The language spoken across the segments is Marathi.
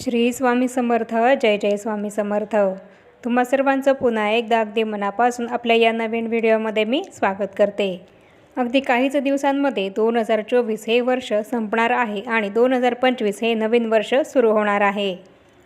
श्री स्वामी समर्थ जय जय स्वामी समर्थ. तुम्हा सर्वांचं पुन्हा एकदा अगदी मनापासून आपल्या या नवीन व्हिडिओमध्ये मी स्वागत करते. अगदी काहीच दिवसांमध्ये दोन हजार चोवीस हे वर्ष संपणार आहे आणि दोन हजार पंचवीस हे नवीन वर्ष सुरू होणार आहे.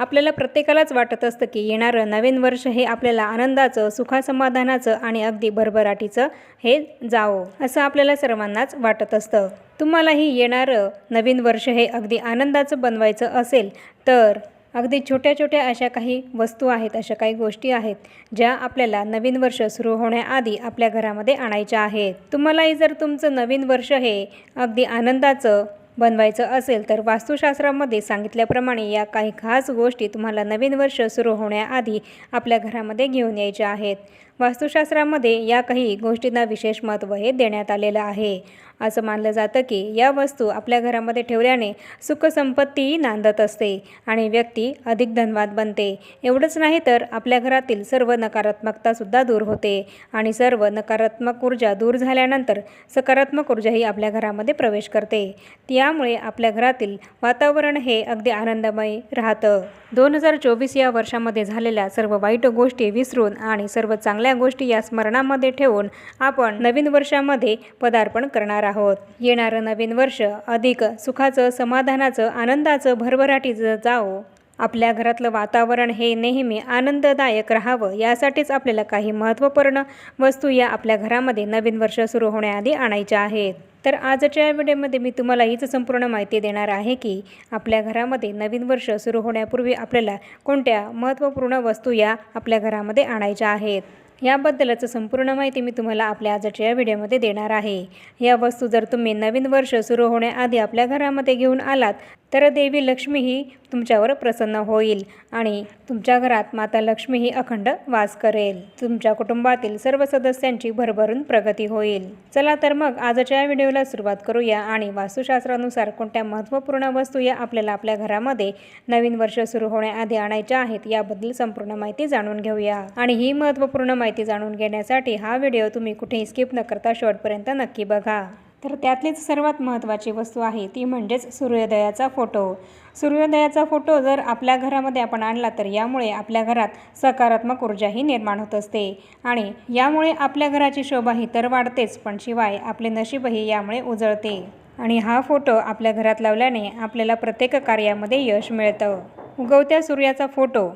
आपल्याला प्रत्येकालाच वाटत असतं की येणारं नवीन वर्ष हे आपल्याला आनंदाचं सुखासमाधानाचं आणि अगदी भरभराटीचं हे जावो असं आपल्याला सर्वांनाच वाटत असतं. तुम्हालाही येणारं नवीन वर्ष हे अगदी आनंदाचं बनवायचं असेल तर अगदी छोट्या छोट्या अशा काही वस्तू आहेत अशा काही गोष्टी आहेत ज्या आपल्याला नवीन वर्ष सुरू होण्याआधी आपल्या घरामध्ये आणायच्या आहेत. तुम्हालाही जर तुमचं नवीन वर्ष हे अगदी आनंदाचं बनवायचं असेल तर वास्तुशास्त्रामध्ये सांगितल्याप्रमाणे या काही खास गोष्टी तुम्हाला नवीन वर्ष सुरू होण्याआधी आपल्या घरामध्ये घेऊन यायच्या आहेत. वास्तुशास्त्रामध्ये या काही गोष्टींना विशेष महत्त्व हे देण्यात आलेलं आहे. असं मानलं जातं की या वस्तू आपल्या घरामध्ये ठेवल्याने सुखसंपत्तीही नांदत असते आणि व्यक्ती अधिक धनवाद बनते. एवढंच नाही तर आपल्या घरातील सर्व नकारात्मकतासुद्धा दूर होते आणि सर्व नकारात्मक ऊर्जा दूर झाल्यानंतर सकारात्मक ऊर्जाही आपल्या घरामध्ये प्रवेश करते. त्यामुळे आपल्या घरातील वातावरण हे अगदी आनंदमय राहतं. दोन हजार चोवीस या वर्षामध्ये झालेल्या सर्व वाईट गोष्टी विसरून आणि सर्व चांगल्या गोष्टी या स्मरणामध्ये ठेवून आपण नवीन वर्षामध्ये पदार्पण करणार आहोत. येणारं नवीन वर्ष अधिक सुखाचं समाधानाचं आनंदाचं भरभराटीचं जावो. आपल्या घरातलं वातावरण हे नेहमी आनंददायक राहावं यासाठीच आपल्याला काही महत्त्वपूर्ण वस्तू या आपल्या घरामध्ये नवीन वर्ष सुरू होण्याआधी आणायच्या आहेत. तर आजच्या या व्हिडिओमध्ये मी तुम्हाला हीच संपूर्ण माहिती देणार आहे की आपल्या घरामध्ये नवीन वर्ष सुरू होण्यापूर्वी आपल्याला कोणत्या महत्त्वपूर्ण वस्तू या आपल्या घरामध्ये आणायच्या आहेत? याबद्दलच संपूर्ण माहिती मी तुम्हाला आपल्या आजच्या या व्हिडिओमध्ये देणार आहे. या वस्तू जर तुम्ही नवीन वर्ष सुरू होण्याआधी आपल्या घरामध्ये घेऊन आलात तर देवी लक्ष्मी ही तुमच्यावर प्रसन्न होईल आणि तुमच्या घरात माता लक्ष्मी ही अखंड वास करेल. तुमच्या कुटुंबातील सर्व सदस्यांची भरभरून प्रगती होईल. चला तर मग आजच्या व्हिडिओला सुरुवात करूया आणि वास्तुशास्त्रानुसार कोणत्या महत्त्वपूर्ण वस्तू या आपल्याला आपल्या घरामध्ये नवीन वर्ष सुरू होण्याआधी आणायच्या आहेत याबद्दल संपूर्ण माहिती जाणून घेऊया. आणि ही महत्त्वपूर्ण माहिती जाणून घेण्यासाठी हा व्हिडिओ तुम्ही कुठेही स्किप न करता शेवटपर्यंत नक्की बघा. तर त्यातलीच सर्वात महत्त्वाची वस्तू आहे ती म्हणजेच सूर्योदयाचा फोटो. सूर्योदयाचा फोटो जर आपल्या घरामध्ये आपण आणला तर यामुळे आपल्या घरात सकारात्मक ऊर्जाही निर्माण होत असते. आणि यामुळे आपल्या घराची शोभाही तर वाढतेच पण शिवाय आपले नशीबही यामुळे उजळते. आणि हा फोटो आपल्या घरात लावल्याने आपल्याला प्रत्येक कार्यामध्ये यश मिळतं. उगवत्या सूर्याचा फोटो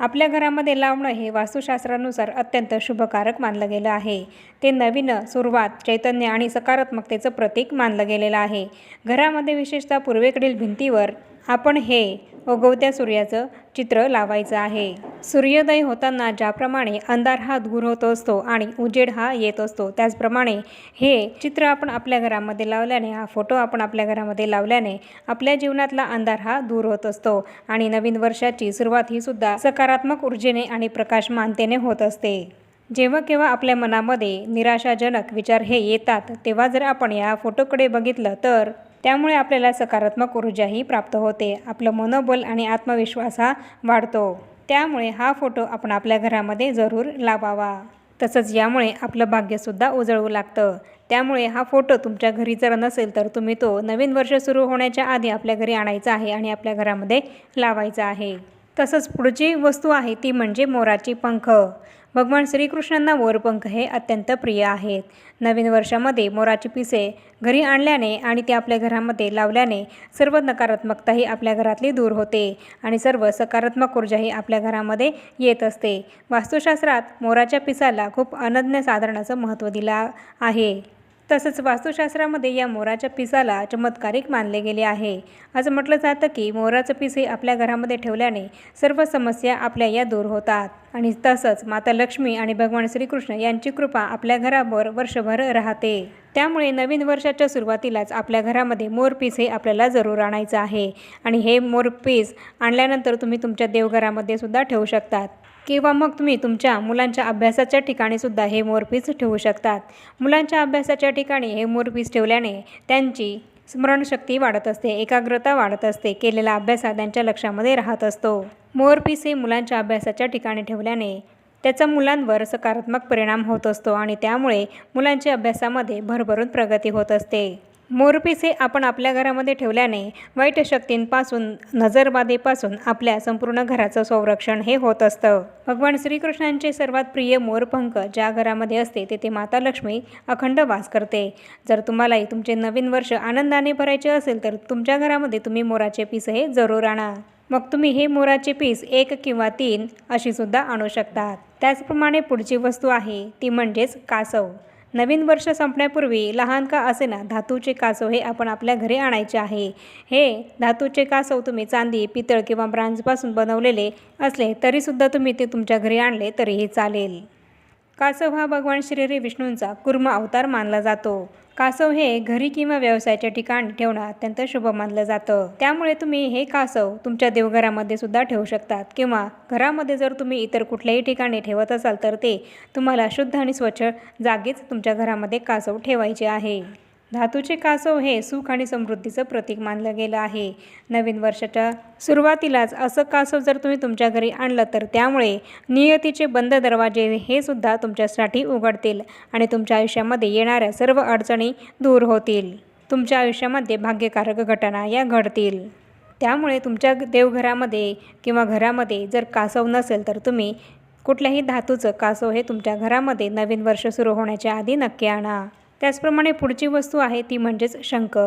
आपल्या घरामध्ये लावणं हे वास्तुशास्त्रानुसार अत्यंत शुभकारक मानलं गेलं आहे. ते नवीन सुरुवात चैतन्य आणि सकारात्मकतेचं प्रतीक मानलं गेलेलं आहे. घरामध्ये विशेषतः पूर्वेकडील भिंतीवर आपण हे उगवत्या सूर्याचं चित्र लावायचं आहे. सूर्योदय होताना ज्याप्रमाणे अंधार हा दूर होत असतो आणि उजेड हा येत असतो त्याचप्रमाणे हे चित्र आपण आपल्या घरामध्ये लावल्याने हा फोटो आपण आपल्या घरामध्ये लावल्याने आपल्या जीवनातला अंधार हा दूर होत असतो आणि नवीन वर्षाची सुरुवात ही सुद्धा सकारात्मक ऊर्जेने आणि प्रकाशमानतेने होत असते. जेव्हा केव्हा आपल्या मनामध्ये निराशाजनक विचार हे येतात तेव्हा जर आपण या फोटोकडे बघितलं तर त्यामुळे आपल्याला सकारात्मक ऊर्जाही प्राप्त होते. आपलं मनोबल आणि आत्मविश्वास हा वाढतो. त्यामुळे हा फोटो आपण आपल्या घरामध्ये जरूर लावावा. तसंच यामुळे आपलं भाग्यसुद्धा उजळवू लागतं. त्यामुळे हा फोटो तुमच्या घरी जर नसेल तर तुम्ही तो नवीन वर्ष सुरू होण्याच्या आधी आपल्या घरी आणायचा आहे आणि आपल्या घरामध्ये लावायचा आहे. तसंच पुढची वस्तू आहे ती म्हणजे मोराची पंख. भगवान श्रीकृष्णांना मोरपंख हे अत्यंत प्रिय आहेत. नवीन वर्षामध्ये मोराची पिसे घरी आणल्याने आणि ते आपल्या घरामध्ये लावल्याने सर्व नकारात्मकताही आपल्या घरातली दूर होते आणि सर्व सकारात्मक ऊर्जाही आपल्या घरामध्ये येत असते. वास्तुशास्त्रात मोराच्या पिसाला खूप अनन्यसाधारण साधारणाचं महत्त्व दिलं आहे. तसंच वास्तुशास्त्रामध्ये या मोराच्या पिसाला चमत्कारिक मानले गेले आहे. असं म्हटलं जातं की मोराचं पीस हे आपल्या घरामध्ये ठेवल्याने सर्व समस्या आपल्या या दूर होतात. आणि तसंच माता लक्ष्मी आणि भगवान श्रीकृष्ण यांची कृपा आपल्या घरावर वर्षभर राहते. त्यामुळे नवीन वर्षाच्या सुरुवातीलाच आपल्या घरामध्ये मोरपीस हे आपल्याला जरूर आणायचं आहे. आणि हे मोरपीस आणल्यानंतर तुम्ही तुमच्या देवघरामध्ये सुद्धा ठेवू शकतात. किंवा मग तुम्ही तुमच्या मुलांच्या अभ्यासाच्या ठिकाणीसुद्धा हे मोरपीस ठेवू शकतात. मुलांच्या अभ्यासाच्या ठिकाणी हे मोरपीस ठेवल्याने त्यांची स्मरणशक्ती वाढत असते एकाग्रता वाढत असते केलेला अभ्यास हा त्यांच्या लक्षामध्ये राहत असतो. मोरपीस हे मुलांच्या अभ्यासाच्या ठिकाणी ठेवल्याने त्याचा मुलांवर सकारात्मक परिणाम होत असतो आणि त्यामुळे मुलांच्या अभ्यासामध्ये भरभरून प्रगती होत असते. मोरपीस हे आपण आपल्या घरामध्ये ठेवल्याने वाईट शक्तींपासून नजरबाधेपासून आपल्या संपूर्ण घराचं संरक्षण हे होत असतं. भगवान श्रीकृष्णांचे सर्वात प्रिय मोरपंख ज्या घरामध्ये असते तेथे माता लक्ष्मी अखंड वास करते. जर तुम्हालाही तुमचे नवीन वर्ष आनंदाने भरायचे असेल तर तुमच्या घरामध्ये तुम्ही मोराचे पीस हे जरूर आणा. मग तुम्ही हे मोराचे पीस एक किंवा तीन अशी सुद्धा आणू शकतात त्याचप्रमाणे पुढची वस्तू आहे ती म्हणजेच कासव. नवीन वर्ष संपण्यापूर्वी लहान का असेना धातूचे कासव हे आपण आपल्या घरी आणायचे आहे. हे धातूचे कासव तुम्ही चांदी पितळ किंवा ब्रांजपासून बनवलेले असले तरीसुद्धा तुम्ही ते तुमच्या घरी आणले तरीही चालेल. कासव हा भगवान श्रीहरी विष्णूंचा कुर्म अवतार मानला जातो. कासव हे घरी किंवा व्यवसायाच्या ठिकाणी ठेवणं अत्यंत शुभ मानलं जातं. त्यामुळे तुम्ही हे कासव तुमच्या देवघरामध्ये सुद्धा ठेवू शकतात किंवा घरामध्ये जर तुम्ही इतर कुठल्याही ठिकाणी ठेवत असाल तर ते तुम्हाला शुद्ध आणि स्वच्छ जागीच तुमच्या घरामध्ये कासव ठेवायचे आहे. धातूचे कासव हे सुख आणि समृद्धीचं प्रतीक मानलं गेलं आहे. नवीन वर्षाच्या सुरुवातीलाच असं कासव जर तुम्ही तुमच्या घरी आणलं तर त्यामुळे नियतीचे बंद दरवाजे हे सुद्धा तुमच्यासाठी उघडतील आणि तुमच्या आयुष्यामध्ये येणाऱ्या सर्व अडचणी दूर होतील. तुमच्या आयुष्यामध्ये भाग्यकारक घटना या घडतील. त्यामुळे तुमच्या देवघरामध्ये किंवा घरामध्ये जर कासव नसेल तर तुम्ही कुठल्याही धातूचं कासव हे तुमच्या घरामध्ये नवीन वर्ष सुरू होण्याच्या आधी नक्की आणा. त्याचप्रमाणे पुढची वस्तू आहे ती म्हणजेच शंख.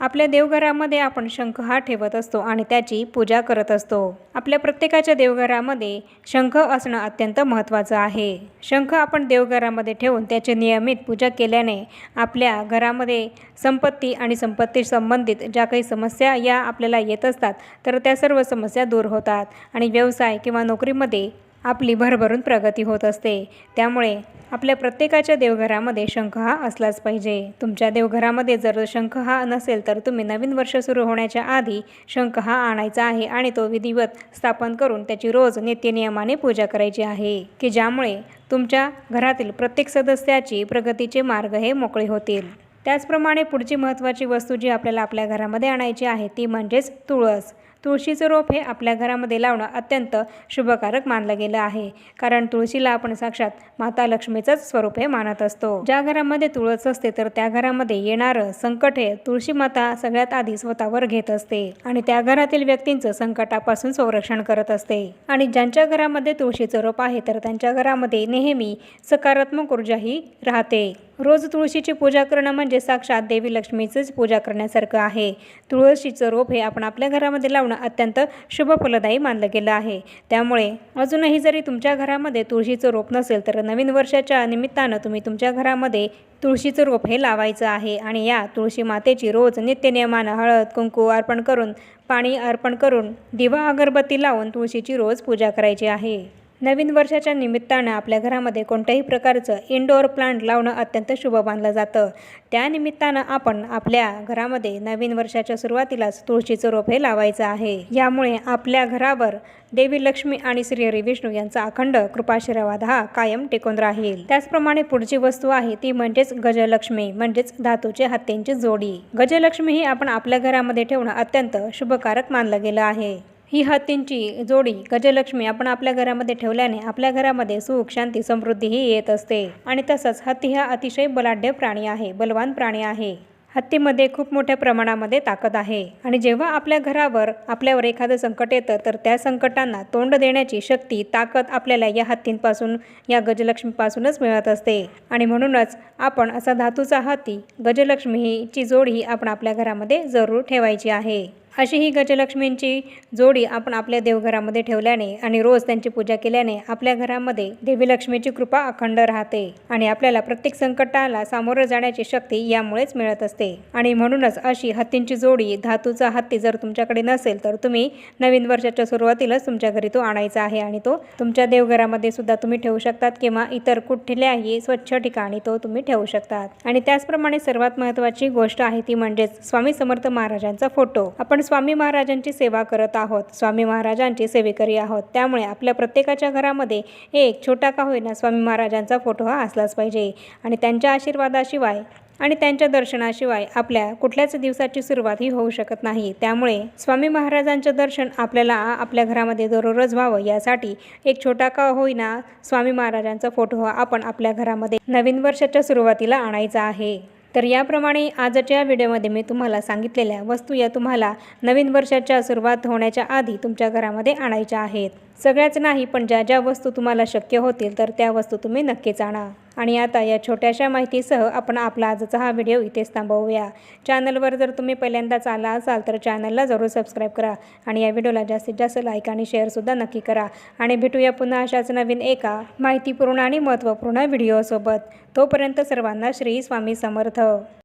आपल्या देवघरामध्ये आपण शंख हा ठेवत असतो आणि त्याची पूजा करत असतो. आपल्या प्रत्येकाच्या देवघरामध्ये शंख असणं अत्यंत महत्त्वाचं आहे. शंख आपण देवघरामध्ये ठेवून त्याची नियमित पूजा केल्याने आपल्या घरामध्ये संपत्ती आणि संपत्ती संबंधित ज्या काही समस्या या आपल्याला येत असतात तर त्या सर्व समस्या दूर होतात आणि व्यवसाय किंवा नोकरीमध्ये आपली भरभरून प्रगती होत असते. त्यामुळे आपल्या प्रत्येकाच्या देवघरामध्ये शंख हा असलाच पाहिजे. तुमच्या देवघरामध्ये जर शंख हा नसेल तर तुम्ही नवीन वर्ष सुरू होण्याच्या आधी शंख हा आणायचा आहे आणि तो विधिवत स्थापन करून त्याची रोज नित्यनियमाने पूजा करायची आहे. की ज्यामुळे तुमच्या घरातील प्रत्येक सदस्याची प्रगतीचे मार्ग हे मोकळे होतील. त्याचप्रमाणे पुढची महत्त्वाची वस्तू जी आपल्याला आपल्या घरामध्ये आणायची आहे ती म्हणजेच तुळस. तुळशीचं रोप हे आपल्या घरामध्ये लावणं अत्यंत शुभकारक मानलं गेलं आहे. कारण तुळशीला आपण साक्षात माता लक्ष्मीचंच स्वरूप हे मानत असतो. ज्या घरामध्ये तुळस असते तर त्या घरामध्ये येणारं संकट हे तुळशी माता सगळ्यात आधी स्वतःवर घेत असते आणि त्या घरातील व्यक्तींचं संकटापासून संरक्षण करत असते. आणि ज्यांच्या घरामध्ये तुळशीचं रोप आहे तर त्यांच्या घरामध्ये नेहमी सकारात्मक ऊर्जाही राहते. रोज तुळशीची पूजा करणं म्हणजे साक्षात देवी लक्ष्मीचीच पूजा करण्यासारखं आहे. तुळशीचं रोप हे आपण आपल्या घरामध्ये लावणं अत्यंत शुभ फलदायी मानलं गेलं आहे. त्यामुळे अजूनही जरी तुमच्या घरामध्ये तुळशीचं रोप नसेल तर नवीन वर्षाच्या निमित्तानं तुम्ही तुमच्या घरामध्ये तुळशीचं रोप हे लावायचं आहे आणि या तुळशी मातेची रोज नित्यनियमानं हळद कुंकू अर्पण करून पाणी अर्पण करून दिवा अगरबत्ती लावून तुळशीची रोज पूजा करायची आहे. नवीन वर्षाच्या निमित्तानं आपल्या घरामध्ये कोणत्याही प्रकारचं इनडोअर प्लांट लावणं अत्यंत शुभ मानलं जातं. त्यानिमित्तानं आपण आपल्या घरामध्ये नवीन वर्षाच्या सुरुवातीलाच तुळशीचं रोप हे लावायचं आहे. यामुळे आपल्या घरावर देवी लक्ष्मी आणि श्रीहरी विष्णू यांचा अखंड कृपाशीर्वाद हा कायम टिकून राहील. त्याचप्रमाणे पुढची वस्तू आहे ती म्हणजेच गजलक्ष्मी म्हणजेच धातूचे हत्तींची जोडी. गजलक्ष्मी ही आपण आपल्या घरामध्ये ठेवणं अत्यंत शुभकारक मानलं गेलं आहे. ही हत्तींची जोडी गजलक्ष्मी आपण आपल्या घरामध्ये ठेवल्याने आपल्या घरामध्ये सुख शांती समृद्धीही येत असते. आणि तसंच हत्ती हा अतिशय बलाढ्य प्राणी आहे बलवान प्राणी आहे. हत्तीमध्ये खूप मोठ्या प्रमाणामध्ये ताकद आहे. आणि जेव्हा आपल्या घरावर आपल्यावर एखादं संकट येतं तर त्या संकटांना तोंड देण्याची शक्ती ताकद आपल्याला या हत्तींपासून या गजलक्ष्मीपासूनच मिळत असते. आणि म्हणूनच आपण असा धातूचा हत्ती गजलक्ष्मी हीची जोडी ही आपण आपल्या घरामध्ये जरूर ठेवायची आहे. अशी ही गजलक्ष्मींची जोडी आपण आपल्या देवघरामध्ये ठेवल्याने आणि रोज त्यांची पूजा केल्याने आपल्या घरामध्ये देवी लक्ष्मीची कृपा अखंड राहते आणि आपल्याला प्रत्येक संकटाला सामोरं जाण्याची शक्ती यामुळेच मिळत असते. आणि म्हणूनच अशी हत्तींची जोडी धातूचा हत्ती जर तुमच्याकडे नसेल तर तुम्ही नवीन वर्षाच्या सुरुवातीलाच तुमच्या घरी तो आणायचा आहे आणि तो तुमच्या देवघरामध्ये सुद्धा तुम्ही ठेवू शकतात किंवा इतर कुठल्याही स्वच्छ ठिकाणी तो तुम्ही ठेवू शकतात. आणि त्याचप्रमाणे सर्वात महत्त्वाची गोष्ट आहे ती म्हणजेच स्वामी समर्थ महाराजांचा फोटो. आपण स्वामी महाराजांची सेवा करत आहोत. स्वामी महाराजांची सेवेकरी आहोत. त्यामुळे आपल्या प्रत्येकाच्या घरामध्ये एक छोटा का होईना स्वामी महाराजांचा फोटो हा असलाच पाहिजे. आणि त्यांच्या आशीर्वादाशिवाय आणि त्यांच्या दर्शनाशिवाय आपल्या कुठल्याच दिवसाची सुरुवात ही होऊ शकत नाही. त्यामुळे स्वामी महाराजांचं दर्शन आपल्याला आपल्या घरामध्ये दररोज व्हावं यासाठी एक छोटा का होईना स्वामी महाराजांचा फोटो हा आपण आपल्या घरामध्ये नवीन वर्षाच्या सुरुवातीला आणायचा आहे. तर याप्रमाणे आजच्या व्हिडिओमध्ये मी तुम्हाला सांगितलेल्या वस्तू या तुम्हाला नवीन वर्षाच्या सुरुवात होण्याच्या आधी तुमच्या घरामध्ये आणायच्या आहेत. सगळ्याच नाही पण ज्या ज्या वस्तू तुम्हाला शक्य होतील तर त्या वस्तू तुम्ही नक्कीच आणा. आणि आता या छोट्याशा माहितीसह आपण आपला आजचा हा व्हिडिओ इथेच थांबवूया. चॅनलवर जर तुम्ही पहिल्यांदाच आला असाल तर चॅनलला जरूर सबस्क्राईब करा आणि या व्हिडिओला जास्तीत जास्त लाईक आणि शेअरसुद्धा नक्की करा. आणि भेटूया पुन्हा अशाच नवीन एका माहितीपूर्ण आणि महत्त्वपूर्ण व्हिडिओसोबत. तोपर्यंत सर्वांना श्री स्वामी समर्थ.